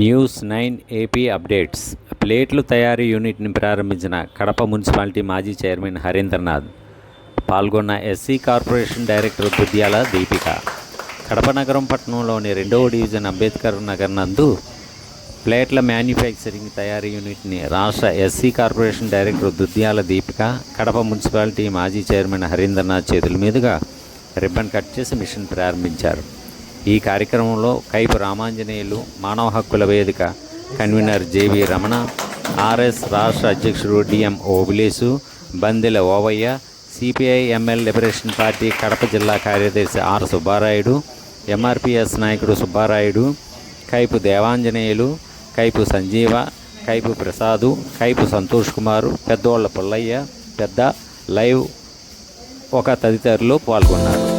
News nine AP updates. ప్లేట్లు తయారీ యూనిట్ని ప్రారంభించిన కడప మున్సిపాలిటీ మాజీ చైర్మన్ హరీంద్రనాథ్ పాల్గొన్న SC corporation director Dudyala Deepika. Kadapa నగరం పట్టణంలోని రెండవ డివిజన్ అంబేద్కర్ నగర్ నందు ప్లేట్ల మ్యానుఫ్యాక్చరింగ్ తయారీ యూనిట్ని రాష్ట్ర SC corporation director Dudyala Deepika Kadapa municipality మాజీ చైర్మన్ హరీంద్రనాథ్ చేతుల మీదుగా రిబ్బన్ కట్ చేసి మిషన్ ప్రారంభించారు. ఈ కార్యక్రమంలో కైపు రామాంజనేయులు మానవ హక్కుల వేదిక కన్వీనర్ జేవి రమణ ఆర్ఎస్ రాష్ట్ర అధ్యక్షుడు DM Obilesu Bandela Ovayya CPI ML liberation party Kadapa జిల్లా కార్యదర్శి ఆర్ సుబ్బారాయుడు ఎంఆర్పిఎస్ నాయకుడు సుబ్బారాయుడు కైపు దేవాంజనేయులు కైపు సంజీవ కైపు ప్రసాదు కైపు సంతోష్ కుమారు పెద్దోళ్ళ పుల్లయ్య పెద్ద లైవ్ ఒక తదితరులు పాల్గొన్నారు.